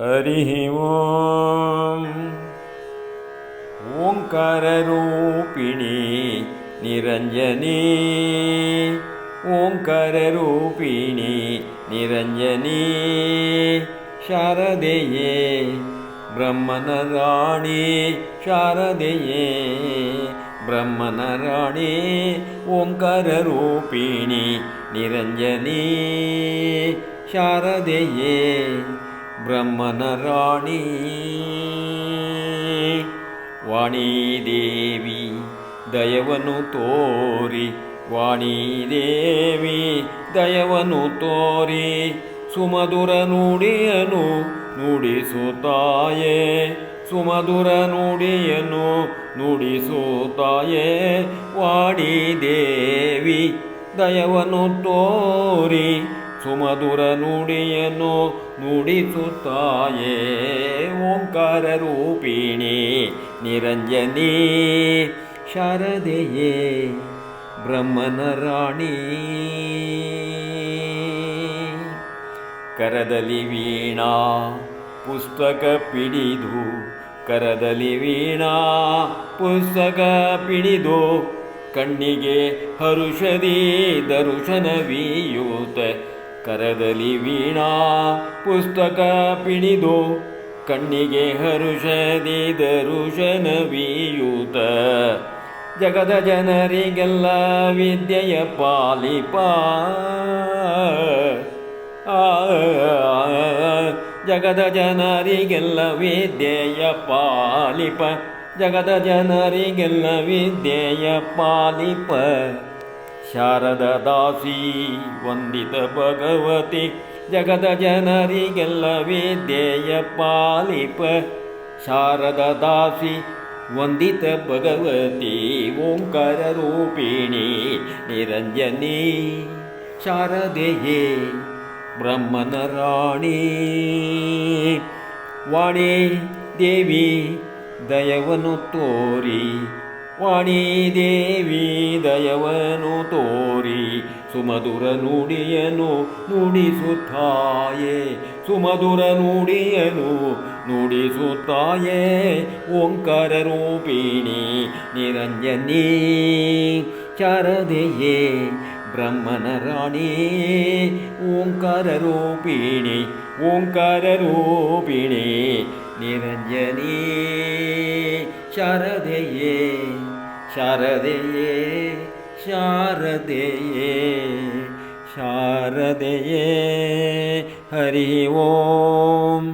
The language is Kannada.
हरिः ॐ ओङ्काररूपिणी निरञ्जनी ओङ्काररूपिणी निरञ्जनी शारदेये ब्रह्मनराणी शारदेये ब्रह्मनराणे ओङ्काररूपिणी निरञ्जनी शारदेये ಬ್ರಹ್ಮನ ರಾಣಿ ವಾಣಿದೇವಿ, ದಯವನು ತೋರಿ. ವಾಣಿದೇವಿ, ದಯವನು ತೋರಿ. ಸುಮಧುರ ನುಡಿಯನು ನುಡಿಸುತ್ತಾಯೇ. ಸುಮಧುರ ನುಡಿಯನು ನುಡಿಸುತ್ತಾಯೇ. ವಾಣಿದೇವಿ, ದಯವನು ತೋರಿ. ಸುಮಧುರ ನುಡಿಯನ್ನು ನುಡಿಸುತ್ತಾಯೇ, ಓಂಕಾರ ರೂಪಿಣಿ ನಿರಂಜನಿ ಶಾರದೆಯೇ, ಬ್ರಹ್ಮನ ರಾಣಿ. ಕರದಲ್ಲಿ ವೀಣಾ ಪುಸ್ತಕ ಪಿಡಿದು, ಕರದಲ್ಲಿ ವೀಣಾ ಪುಸ್ತಕ ಪಿಡಿದು, ಕಣ್ಣಿಗೆ ಹರುಷದಿ ದರುಶನವೀಯೂತ ಕರದಲ್ಲಿ ವೀಣಾ ಪುಸ್ತಕ ಪಿಣಿದು ಕಣ್ಣಿಗೆ ಹರುಷದಿ ದರುಶನವೀಯೂತ ಜಗದ ಜನರಿಗೆಲ್ಲ ವಿದ್ಯೆಯ ಪಾಲಿಪ ಜಗದ ಜನರಿಗೆಲ್ಲ ವಿದ್ಯೆಯ ಪಾಲಿಪ ಜಗದ ಜನರಿಗೆಲ್ಲ ವಿದ್ಯೆಯ ಪಾಲಿಪ ಶಾರದ ದಾಸಿ ವಂದಿತ ಭಗವತಿ, ಜಗದ ಜನರಿಗೆಲ್ಲ ವಿದ್ಯೆಯ ಪಾಲಿಪ. ಶಾರದ ದಾಸಿ ವಂದಿತ ಭಗವತಿ, ಓಂಕಾರ ರೂಪಿಣಿ ನಿರಂಜನಿ. ಶಾರದೆಯೇ ಬ್ರಹ್ಮನ ರಾಣಿ. ವಾಣಿ ದೇವಿ ದಯವನ್ನು ತೋರಿ ವಾಣಿ ದೇವಿ ದಯವನು ತೋರಿ ಸುಮಧುರ ನುಡಿಯನು ನುಡಿಸುತ್ತಾಯೇ ಸುಮಧುರ ನುಡಿಯನು ನುಡಿಸುತ್ತಾಯೇ ಓಂಕಾರ ರೂಪಿಣಿ ನಿರಂಜನಿ ಶಾರದೆಯೇ ಬ್ರಹ್ಮನ ರಾಣಿ ಓಂಕಾರ ರೂಪಿಣಿ ಓಂಕಾರ ರೂಪಿಣಿ ನಿರಂಜನಿ ಶಾರದೆಯೇ ಶಾರದೆಯೇ ಶಾರದೆಯೇ ಶಾರದೆಯೇ ಹರಿ ಓಂ